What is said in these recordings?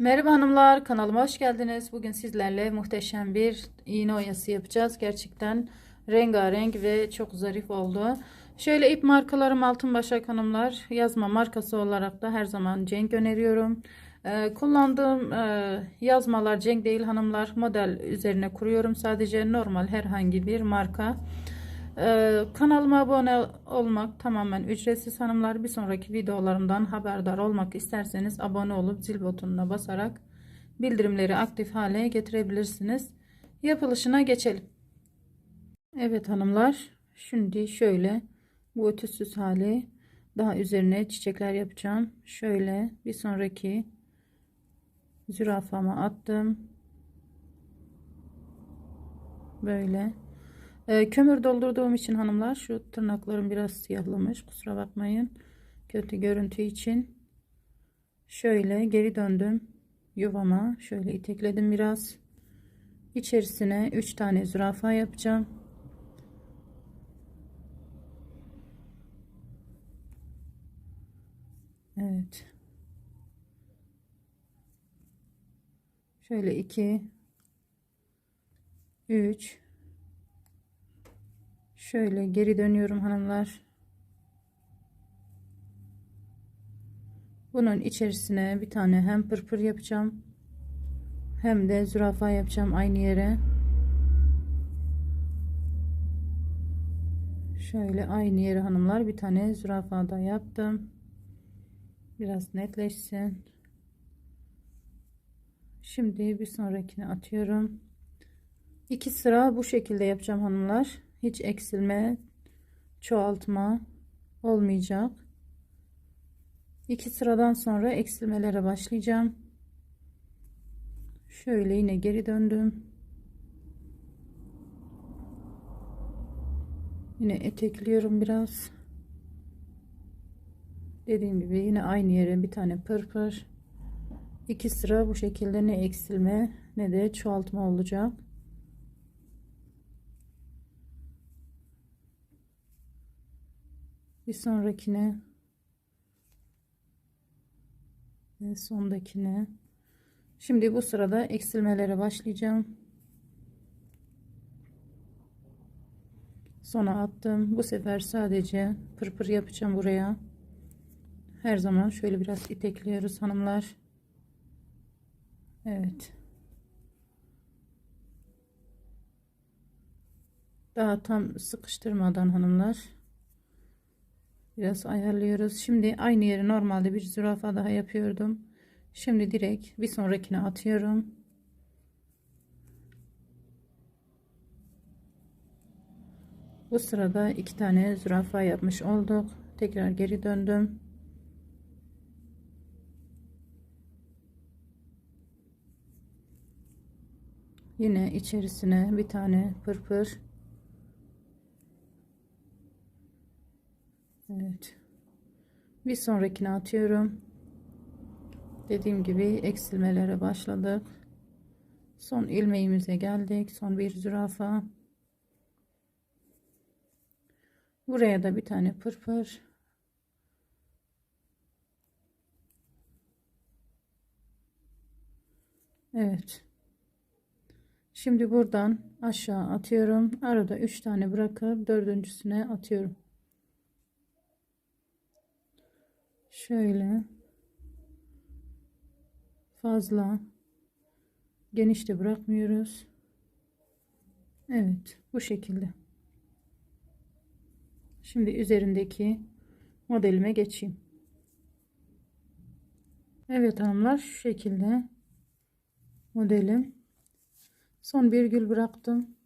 Merhaba hanımlar kanalıma hoş geldiniz. Bugün sizlerle muhteşem bir iğne oyası yapacağız. Gerçekten rengarenk ve çok zarif oldu. Şöyle ip markalarım altın başak hanımlar. Yazma markası olarak da her zaman Cenk öneriyorum. Ee, kullandığım e, yazmalar Cenk değil hanımlar. Model üzerine kuruyorum. Sadece normal herhangi bir marka. Ee, kanalıma abone olmak tamamen ücretsiz hanımlar. Bir sonraki videolarımdan haberdar olmak isterseniz abone olup zil butonuna basarak bildirimleri aktif hale getirebilirsiniz. Yapılışına geçelim. Evet hanımlar. Şimdi şöyle bu ötüsüz hali daha üzerine çiçekler yapacağım. Şöyle bir sonraki zürafama attım. Böyle. Ee, kömür doldurduğum için hanımlar şu tırnaklarım biraz siyahlamış. Kusura bakmayın. Kötü görüntü için. Şöyle geri döndüm yuvama. Şöyle itekledim biraz. İçerisine 3 tane zürafa yapacağım. Evet. Şöyle 2 3 Şöyle geri dönüyorum hanımlar. Bunun içerisine bir tane hem pırpır yapacağım. Hem de zürafa yapacağım aynı yere. Şöyle aynı yere hanımlar bir tane zürafa da yaptım. Biraz netleşsin. Şimdi bir sonrakini atıyorum. İki sıra bu şekilde yapacağım hanımlar hiç eksilme çoğaltma olmayacak. İki sıradan sonra eksilmelere başlayacağım. Şöyle yine geri döndüm. Yine etekliyorum biraz. Dediğim gibi yine aynı yere bir tane pırpır iki sıra bu şekilde ne eksilme ne de çoğaltma olacak bir sonrakine. Ve sondakine. Şimdi bu sırada eksilmelere başlayacağım. Sona attım. Bu sefer sadece pırpır yapacağım buraya. Her zaman şöyle biraz itekliyoruz hanımlar. Evet. Daha tam sıkıştırmadan hanımlar biraz ayarlıyoruz. Şimdi aynı yeri normalde bir zürafa daha yapıyordum. Şimdi direkt bir sonrakine atıyorum. Bu sırada iki tane zürafa yapmış olduk. Tekrar geri döndüm. Yine içerisine bir tane pırpır Evet. Bir sonrakine atıyorum. Dediğim gibi eksilmelere başladık. Son ilmeğimize geldik. Son bir zürafa. Buraya da bir tane pırpır. Evet. Şimdi buradan aşağı atıyorum. Arada 3 tane bırakıp dördüncüsüne atıyorum. Şöyle fazla geniş de bırakmıyoruz. Evet bu şekilde. Şimdi üzerindeki modelime geçeyim. Evet hanımlar şu şekilde modelim. Son bir gül bıraktım.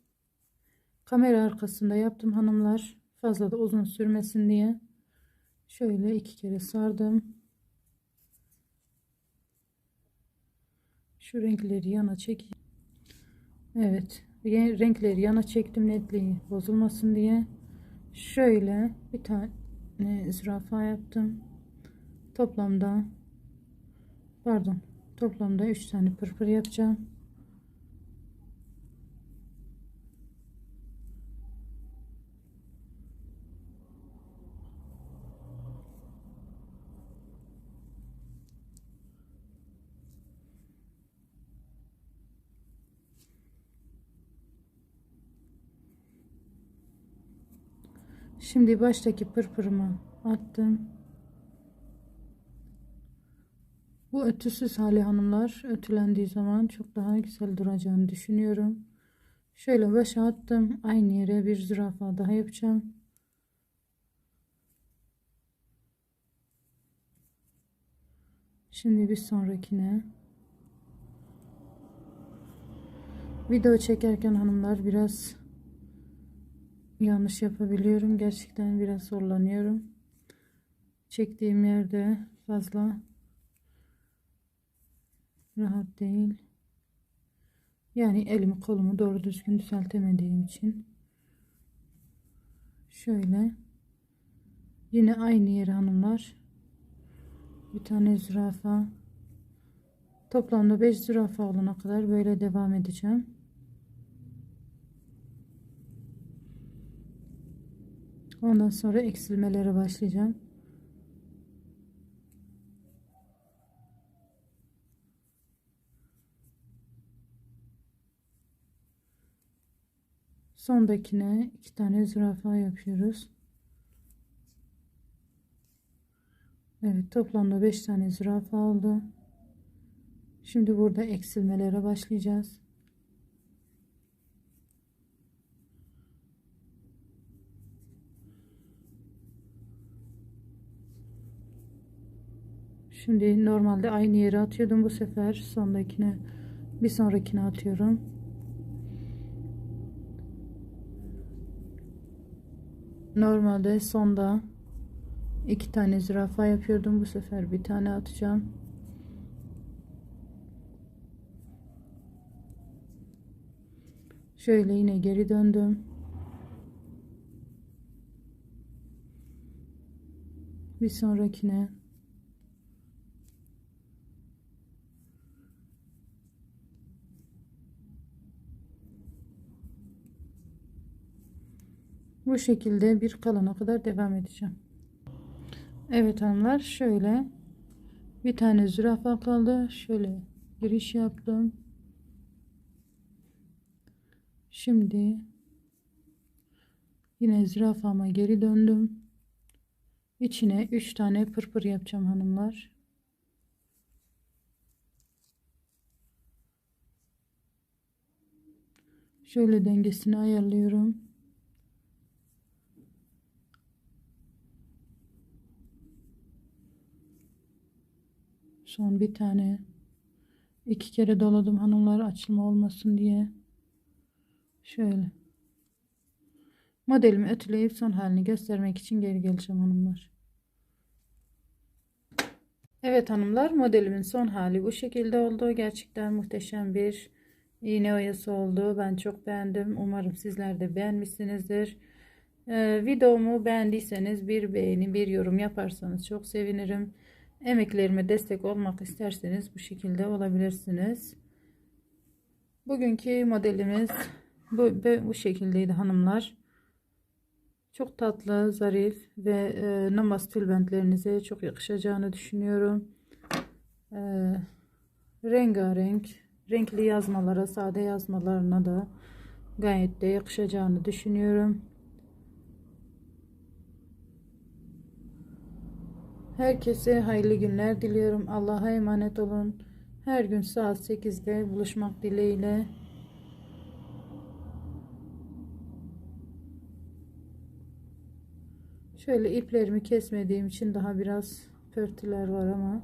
Kamera arkasında yaptım hanımlar. Fazla da uzun sürmesin diye. Şöyle iki kere sardım. Şu renkleri yana çek. Evet. Renkleri yana çektim netliği bozulmasın diye. Şöyle bir tane zürafa yaptım. Toplamda pardon toplamda 3 tane pırpır yapacağım. Şimdi baştaki pırpırımı attım. Bu ötüsüz hali hanımlar ötülendiği zaman çok daha güzel duracağını düşünüyorum. Şöyle başa attım. Aynı yere bir zürafa daha yapacağım. Şimdi bir sonrakine. Video çekerken hanımlar biraz yanlış yapabiliyorum. Gerçekten biraz zorlanıyorum. Çektiğim yerde fazla rahat değil. Yani elimi kolumu doğru düzgün düzeltemediğim için şöyle yine aynı yere hanımlar bir tane zürafa toplamda 5 zürafa olana kadar böyle devam edeceğim. Ondan sonra eksilmelere başlayacağım. Sondakine iki tane zürafa yapıyoruz. Evet toplamda 5 tane zürafa oldu. Şimdi burada eksilmelere başlayacağız. Şimdi normalde aynı yere atıyordum bu sefer sondakine bir sonrakine atıyorum. Normalde sonda iki tane zürafa yapıyordum. Bu sefer bir tane atacağım. Şöyle yine geri döndüm. Bir sonrakine Bu şekilde bir kalana kadar devam edeceğim. Evet hanımlar şöyle bir tane zürafa kaldı. Şöyle giriş yaptım. Şimdi yine zürafama geri döndüm. İçine 3 tane pırpır yapacağım hanımlar. Şöyle dengesini ayarlıyorum. Son bir tane. iki kere doladım hanımlar açılma olmasın diye. Şöyle. Modelimi ötüleyip son halini göstermek için geri geleceğim hanımlar. Evet hanımlar modelimin son hali bu şekilde oldu. Gerçekten muhteşem bir iğne oyası oldu. Ben çok beğendim. Umarım sizler de beğenmişsinizdir. Ee, videomu beğendiyseniz bir beğeni bir yorum yaparsanız çok sevinirim. Emeklerime destek olmak isterseniz bu şekilde olabilirsiniz. Bugünkü modelimiz bu, bu şekildeydi hanımlar. Çok tatlı, zarif ve e, namaz tülbentlerinize çok yakışacağını düşünüyorum. E, rengarenk, renkli yazmalara, sade yazmalarına da gayet de yakışacağını düşünüyorum. Herkese hayırlı günler diliyorum. Allah'a emanet olun. Her gün saat 8'de buluşmak dileğiyle. Şöyle iplerimi kesmediğim için daha biraz pörtüler var ama